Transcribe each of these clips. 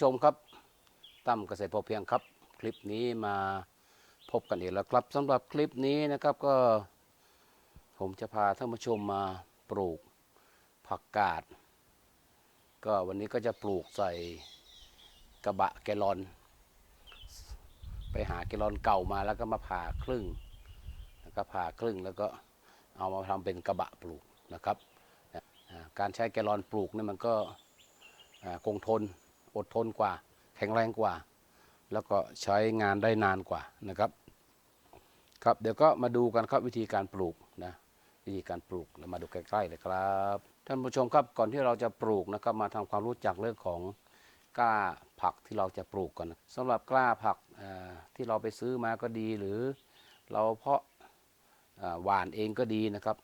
ชมครับตั้มเกษตรพอเพียงครับ คลิปนี้มาพบกันอีกแล้วครับสำหรับคลิปนี้นะครับก็ ผมจะพาท่านผู้ชมมาปลูกผักกาด ก็วันนี้ก็จะปลูกใส่กระบะแกลอน ไปหาแกลอนเก่ามาแล้วก็มาผ่าครึ่งแล้วก็ผ่าครึ่งแล้วก็เอามาทำเป็นกระบะปลูกนะครับ การใช้แกลอนปลูกนี่มันก็คงทน อดทนกว่า แข็งแรงกว่า แล้วก็ใช้งานได้นานกว่านะครับ ครับเดี๋ยวก็มาดูกันครับวิธีการปลูกนะวิธีการปลูกเรามาดูใกล้ๆเลยครับท่านผู้ชมครับก่อนที่เราจะปลูกนะครับมาทำความรู้จักเรื่องของกล้าผักที่เราจะปลูกก่อนนะสำหรับกล้าผักที่เราไปซื้อมาก็ดี หรือเราเพาะหวานเองก็ดีนะครับ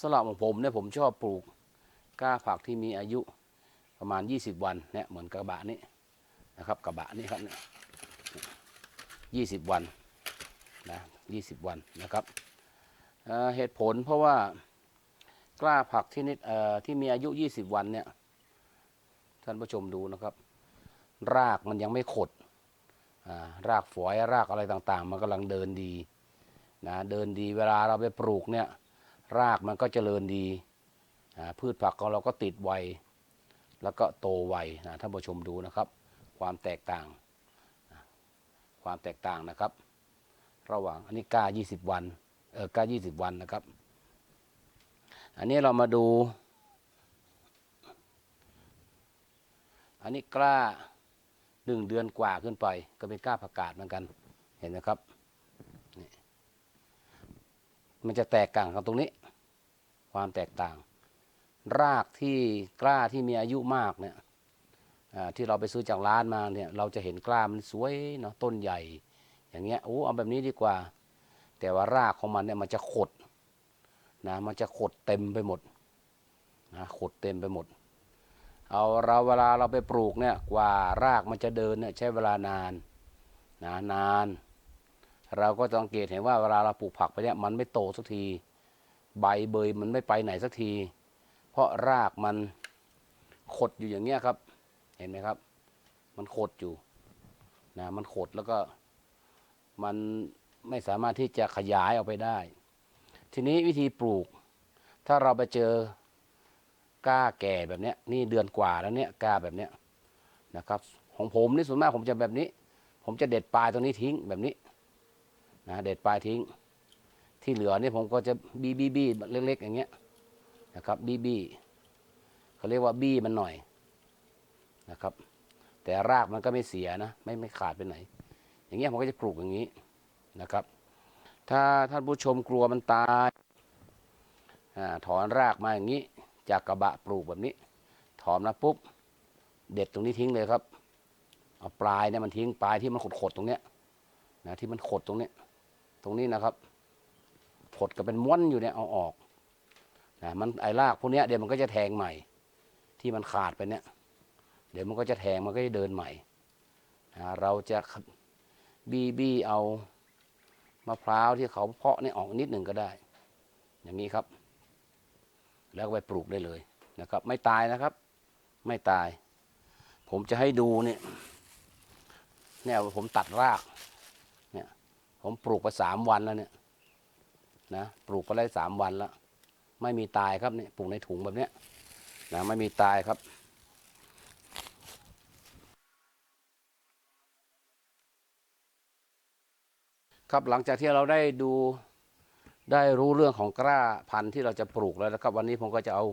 สำหรับของผมเนี่ยผมชอบปลูกกล้าผักที่มีอายุ ประมาณ 20 วันเนี่ยเหมือนกระบะนี้นะครับกระบะนี้ครับเนี่ย20วันนะ20วันนะครับเเหตุผลเพราะว่ากล้าผักที่นิดที่มีอายุ 20 วันเนี่ยท่านผู้ชมดูนะครับ รากมันยังไม่ขดารากฝอยรากอะไรต่างๆ มันกำลังเดินดีนะเดินดีเวลาเราไปปลูกเนี่ยรากมันก็เจริญดีพืชผักของเราก็ติดไว แล้วก็โตไวนะท่านผู้ชมดูนะครับ ความแตกต่าง ความแตกต่างนะครับ ระหว่างอันนี้กล้า20 วันเออกล้า20 วันนะครับ อันนี้เรามาดู อันนี้กล้าหนึ่งเดือนกว่าขึ้นไป ก็เป็นกล้าผักกาดเหมือนกันเห็นไหมครับมันจะแตกต่างกันตรงนี้ ความแตกต่าง รากที่กล้าที่มีอายุมากเนี่ยที่เราไปซื้อจากร้านมาเนี่ยเราจะเห็นกล้ามันสวยเนาะต้นใหญ่ อย่างเงี้ยโอ้เอาแบบนี้ดีกว่า แต่ว่ารากของมันเนี่ยมันจะขดนะมันจะขดเต็มไปหมดนะขดเต็มไปหมด เอาเราเวลาเราไปปลูกเนี่ยกว่ารากมันจะเดินเนี่ยใช้เวลานานนะนาน เราก็สังเกตเห็นว่าเวลาเราปลูกผักไปเนี่ยมันไม่โตสักที ใบเบยมันไม่ไปไหนสักที เพราะรากมันขดอยู่อย่างเงี้ยครับ เห็นไหมครับ มันขดอยู่นะมันขดแล้วก็มันไม่สามารถที่จะขยายออกไปได้ ทีนี้วิธีปลูก ถ้าเราไปเจอก้าแก่แบบเนี้ยนี่เดือนกว่าแล้วเนี่ยก้าแบบเนี้ยนะครับ ของผมนี่ส่วนมากผมจะแบบนี้ ผมจะเด็ดปลายตรงนี้ทิ้งแบบนี้นะเด็ดปลายทิ้ง ที่เหลือนี่ผมก็จะบีบีบีเล็กๆอย่างเงี้ย นะครับบี้บี้เขาเรียกว่าบี้มันหน่อยนะครับ แต่รากมันก็ไม่เสียนะ ไม่ไม่ขาดไปไหน อย่างเงี้ยผมก็จะปลูกอย่างนี้นะครับ ถ้าท่านผู้ชมกลัวมันตายอถอนรากมาอย่างนี้ จากกระบะปลูกแบบนี้ ถอนมาปุ๊บเด็ดตรงนี้ทิ้งเลยครับเอาปลายเนี่ยมันทิ้งปลายที่มันขดๆตรงเนี้ยนะที่มันขดตรงเนี้ย ตรงนี้นะครับ ขดกับเป็นม้วนอยู่เนี่ยเอาออก นะมันไอ้รากพวกนี้เดี๋ยวมันก็จะแทงใหม่ ที่มันขาดไปเนี่ย เดี๋ยวมันก็จะแทงมันก็จะเดินใหม่นะเราจะบีบีเอามะพร้าวที่เขาเพาะเนี่ยออกนิดหนึ่งก็ได้ อย่างนี้ครับ แล้วไปปลูกได้เลยนะครับ ไม่ตายนะครับ ไม่ตาย ผมจะให้ดูเนี่ยเนี่ยผมตัดรากเนี่ยผมปลูกไปสามวันแล้วเนี่ยนะปลูกไปได้สามวันแล้ว ไม่มีตายครับเนี่ยปลูกในถุงแบบเนี้ยนะไม่มีตายครับครับหลังจากที่เราได้ดูได้รู้เรื่องของกล้าพันธุ์ที่เราจะปลูกแล้วนะครับ วันนี้ผมก็จะเอา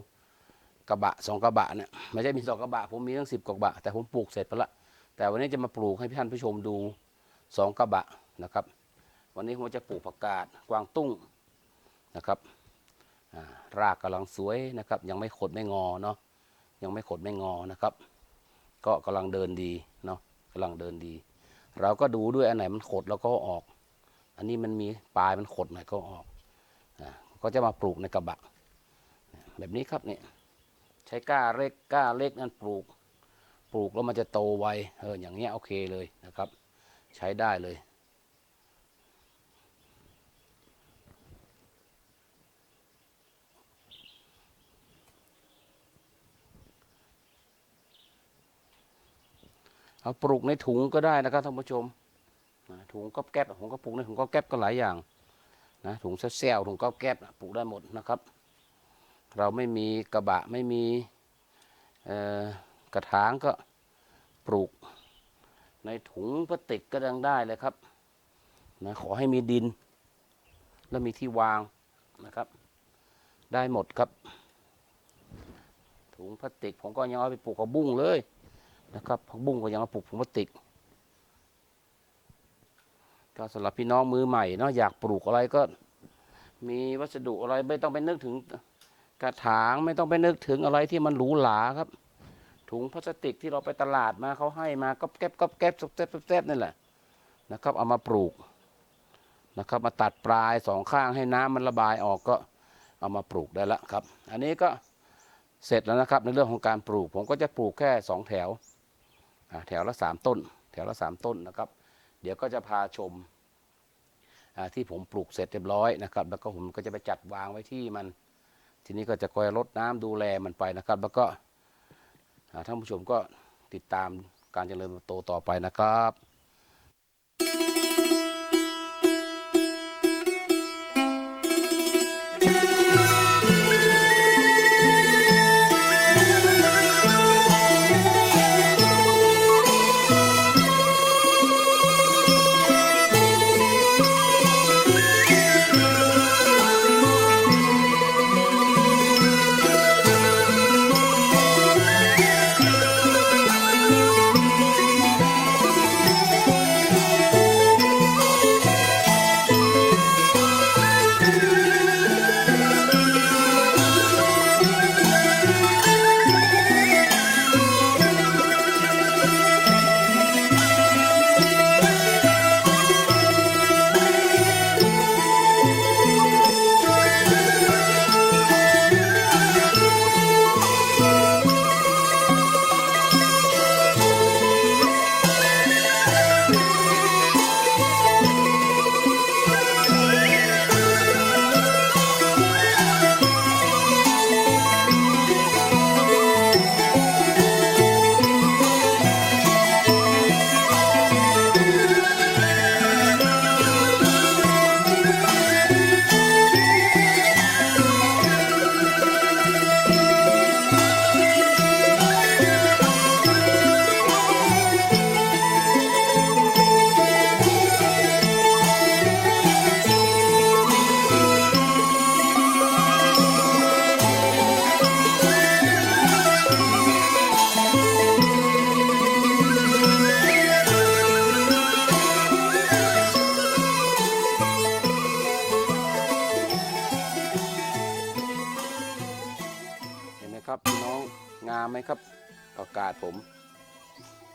กระบะสองกระบะเนี่ยไม่ใช่มีสองกระบะผมมีตั้งสิบกระบะแต่ผมปลูกเสร็จไปละแต่วันนี้จะมาปลูกให้ท่านผู้ชมดูสองกระบะนะครับ วันนี้ผมจะปลูกผักกาดกวางตุ้งนะครับ รากกำลังสวยนะครับ ยังไม่ขดไม่งอเนาะยังไม่ขดไม่งอนะครับ ก็กำลังเดินดีเนาะกำลังเดินดี เราก็ดูด้วยอันไหนมันขดแล้วก็ออก อันนี้มันมีปลายมันขดหน่อยก็ออกอาก็จะมาปลูกในกระบะ แบบนี้ครับเนี่ยใช้ก้าเล็กก้าเล็กนั่นปลูก ปลูกแล้วมันจะโตไวเอออย่างเงี้ยโอเคเลยนะครับ ใช้ได้เลย เอาปลูกในถุงก็ได้นะครับท่านผู้ชมถุงก๊อบแก๊บผมก็ปลูกในถุงก๊อบแก๊บก็หลายอย่างนะถุงเซลล์ถุงก๊อบแก๊บปลูกได้หมดนะครับ เราไม่มีกระบะไม่มีกระถางก็ปลูก ในถุงพลาสติกก็ยังได้เลยครับนะขอให้มีดิน แล้วมีที่วางนะครับ ได้หมดครับ ถุงพลาสติกผมก็ยังเอาไปปลูกกับบุ้งเลย นะครับผักบุ้งก็ยังเอาปลูกถุงพลาสติกก็สำหรับพี่น้องมือใหม่เนาะอยากปลูกอะไรก็ มีวัสดุอะไรไม่ต้องไปนึกถึงกระถางไม่ต้องไปนึกถึงอะไรที่มันหรูหราครับ ถุงพลาสติกที่เราไปตลาดมาเขาให้มาก็แก๊บก็แก๊บแก๊บแก๊บนี่แหละนะครับ เอามาปลูกนะครับ มาตัดปลายสองข้างให้น้ำมันระบายออกก็เอามาปลูกได้ละครับ อันนี้ก็เสร็จแล้วนะครับในเรื่องของการปลูก ผมก็จะปลูกแค่สองแถว แถวละสามต้น แถวละสามต้นนะครับ เดี๋ยวก็จะพาชมที่ผมปลูกเสร็จเรียบร้อยนะครับ แล้วก็ผมก็จะไปจัดวางไว้ที่มัน ทีนี้ก็จะคอยรดน้ำดูแลมันไปนะครับ แล้วก็ท่านผู้ชมก็ติดตามการเจริญเติบโตต่อไปนะครับ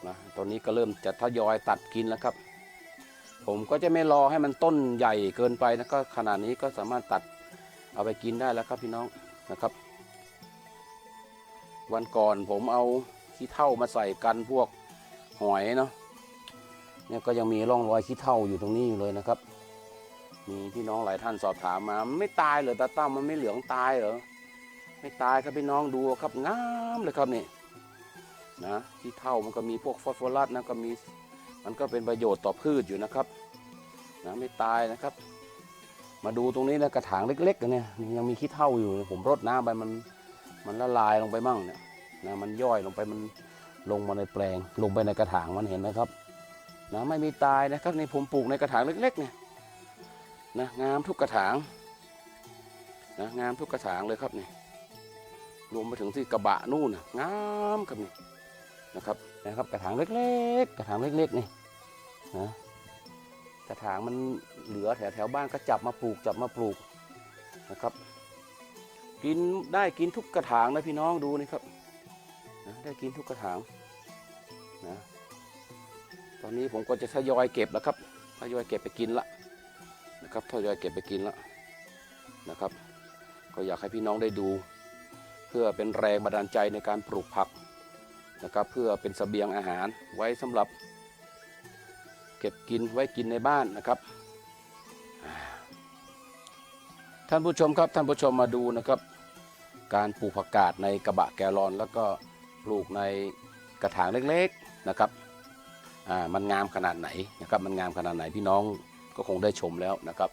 นะตอนนี้ก็เริ่มจะทยอยตัดกินแล้วครับ ผมก็จะไม่รอให้มันต้นใหญ่เกินไปนะก็ขนาดนี้ก็สามารถตัดเอาไปกินได้แล้วครับพี่น้องนะครับ วันก่อนผมเอาขี้เถ้ามาใส่กันพวกหอยเนาะเนี่ยก็ยังมีร่องรอยขี้เถ้าอยู่ตรงนี้อยู่เลยนะครับ มีพี่น้องหลายท่านสอบถามมา ไม่ตายเหรอตาตั้มมันไม่เหลืองตายเหรอไม่ตายครับพี่น้องดูครับงามเลยครับนี่ นะที่เท่ามันก็มีพวกฟอสฟอรัสนะก็มีมันก็เป็นประโยชน์ต่อพืชอยู่นะครับนะไม่ตายนะครับ มาดูตรงนี้นะกระถางเล็กๆเนี่ยยังมีขี้เท่าอยู่ ผมรดน้ำไปมันมันละลายลงไปมั่งเนี่ยนะมันย่อยลงไปมันลงมาในแปลง ลงไปในกระถางมันเห็นไหมครับนะไม่มีตายนะครับนี่ผมปลูกในกระถางเล็กๆเนี่ยนะงามทุกกระถางนะงามทุกกระถางเลยครับนี่รวมไปถึงที่กระบะนู่นนะงามครับนี่ นะครับนะครับ กระถางเล็กๆ กระถางเล็กๆนี่นะกระถางมันเหลือแถวแถวๆบ้านก็จับมาปลูกจับมาปลูกนะครับ กินได้กินทุกกระถางนะพี่น้องดูนี่ครับนะได้กินทุกกระถางนะตอนนี้ผมก็จะทยอยเก็บแล้วครับทยอยเก็บไปกินละนะครับทยอยเก็บไปกินละนะครับ ก็อยากให้พี่น้องได้ดู เพื่อเป็นแรงบันดาลใจในการปลูกผัก นะครับเพื่อเป็นเสบียงอาหารไว้สำหรับเก็บกินไว้กินในบ้านนะครับท่านผู้ชมครับท่านผู้ชมมาดูนะครับ การปลูกผักกาดในกระบะแกลอน แล้วก็ปลูกในกระถางเล็กๆนะครับอ่ามันงามขนาดไหนนะครับมันงามขนาดไหนพี่น้องก็คงได้ชมแล้วนะครับ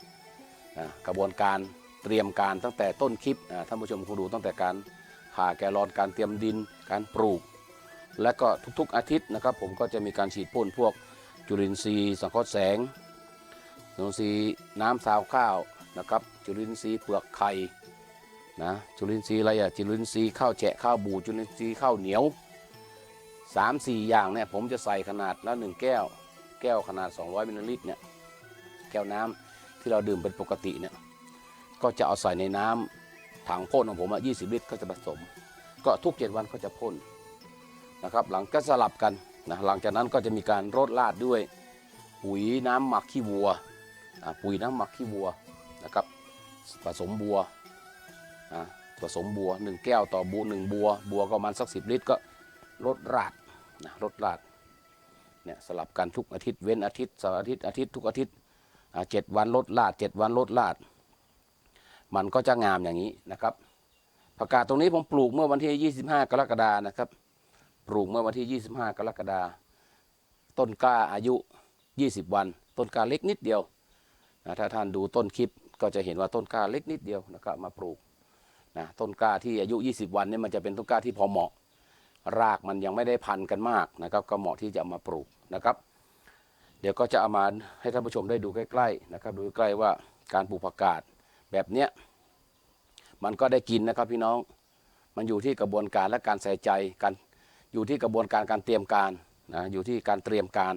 กระบวนการเตรียมการตั้งแต่ต้นคลิปท่านผู้ชมคงดูตั้งแต่การผ่าแกลอนการเตรียมดินการปลูก และก็ทุกๆอาทิตย์นะครับ ผมก็จะมีการฉีดพ่นพวกจุลินทรีย์สังเคราะห์แสงจุลินทรีย์น้ำซาวข้าวนะครับ จุลินทรีย์เปลือกไข่นะจุลินทรีย์อะไรอะจุลินทรีย์ข้าวแฉะข้าวบูดจุลินทรีย์ข้าวเหนียวสามสี่อย่างเนี่ยผมจะใส่ขนาดละหนึ่งแก้ว แก้วขนาด 200มิลลิลิตรเนี่ยแก้วน้ำที่เราดื่มเป็นปกติเนี่ยก็จะเอาใส่ในน้ำถังพ่นของผมอะ20ลิตรก็จะผสม ก็ทุก7วันก็จะพ่น นะครับหลังก็สลับกันนะหลังจากนั้นก็จะมีการรดราดด้วยปุ๋ยน้ำหมักขี้วัวปุ๋ยน้ำหมักขี้วัวนะครับผสมบัวผสมบัว 1 แก้วต่อบัวหนึ่งบัว บัวก็ประมาณสัก10ลิตรก็รถราดนะรถราดเนี่ยสลับกันทุกอาทิตย์เว้นอาทิตย์เสาร์อาทิตย์อาทิตย์ทุกอาทิตย์เจ็ดวันรถลาดเจ็ดวันรถลาด มันก็จะงามอย่างนี้นะครับผักกาดตรงนี้ผมปลูกเมื่อวันที่ 25 กรกฎานะครับ ปลูกเมื่อวันที่ 25 กรกฎาต้นกล้าอายุ 20 วัน ต้นกล้าเล็กนิดเดียวนะถ้าท่านดูต้นคลิปก็จะเห็นว่าต้นกล้าเล็กนิดเดียวนะครับมาปลูกนะต้นกล้าที่อายุ 20 วันเนี่ยมันจะเป็นต้นกล้าที่พอเหมาะ รากมันยังไม่ได้พันกันมากนะครับ ก็เหมาะที่จะเอามาปลูกนะครับ เดี๋ยวก็จะเอามาให้ท่านผู้ชมได้ดูใกล้ๆนะครับ ดูใกล้ว่าการปลูกผักกาดแบบเนี้ยมันก็ได้กินนะครับพี่น้อง มันอยู่ที่กระบวนการและการใส่ใจกัน อยู่ที่กระบวนการการเตรียมการนะอยู่ที่การเตรียมการ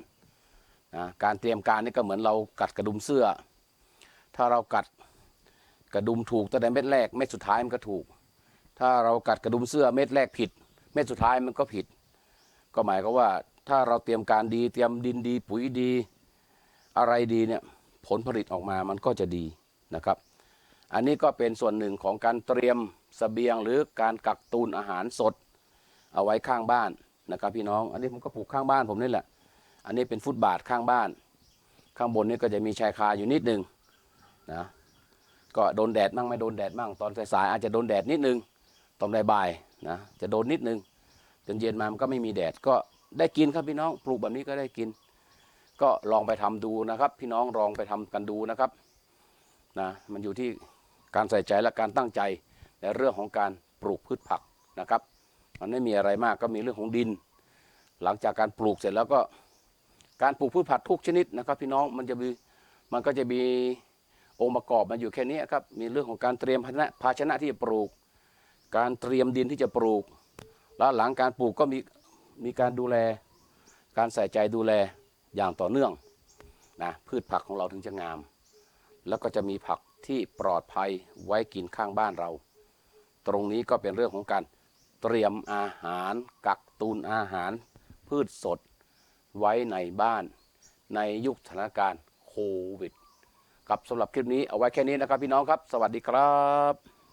นะการเตรียมการนี่ก็เหมือนเรากัดกระดุมเสื้อ ถ้าเรากัดกระดุมถูกตั้งแต่เม็ดแรกเม็ดสุดท้ายมันก็ถูก ถ้าเรากัดกระดุมเสื้อเม็ดแรกผิด เม็ดสุดท้ายมันก็ผิด ก็หมายก็ว่าถ้าเราเตรียมการดีเตรียมดินดี ปุ๋ยดี อะไรดีเนี่ยผลผลิตออกมามันก็จะดีนะครับ อันนี้ก็เป็นส่วนหนึ่งของการเตรียมสเสบียงหรือการกักตุนอาหารสด เอาไว้ข้างบ้านนะครับพี่น้อง อันนี้ผมก็ปลูกข้างบ้านผมนี่แหละ อันนี้เป็นฟุตบาทข้างบ้าน ข้างบนนี่ก็จะมีชายคาอยู่นิดนึงนะก็โดนแดดมั่งไม่โดนแดดมั่งตอนสายๆอาจจะโดนแดดนิดนึงตอนบ่ายๆนะจะโดนนิดนึงจนเย็นมามันก็ไม่มีแดดก็ได้กินครับพี่น้องปลูกแบบนี้ก็ได้กิน ก็ลองไปทำดูนะครับ พี่น้องลองไปทำกันดูนะครับนะมันอยู่ที่การใส่ใจและการตั้งใจในเรื่องของการปลูกพืชผักนะครับ มันไม่มีอะไรมากก็มีเรื่องของดิน หลังจากการปลูกเสร็จแล้วก็การปลูกพืชผักทุกชนิดนะครับ พี่น้องมันจะมีมันก็จะมีองค์ประกอบมันอยู่แค่นี้ครับมีเรื่องของการเตรียมภาชนะภาชนะที่จะปลูก การเตรียมดินที่จะปลูก แล้วหลังการปลูกก็มีมีการดูแล การใส่ใจดูแลอย่างต่อเนื่องนะพืชผักของเราถึงจะงาม แล้วก็จะมีผักที่ปลอดภัยไว้กินข้างบ้านเรา ตรงนี้ก็เป็นเรื่องของการ เตรียมอาหาร กักตุนอาหาร พืชสดไว้ในบ้านในยุคสถานการณ์โควิด กับสำหรับคลิปนี้เอาไว้แค่นี้นะครับพี่น้องครับ สวัสดีครับ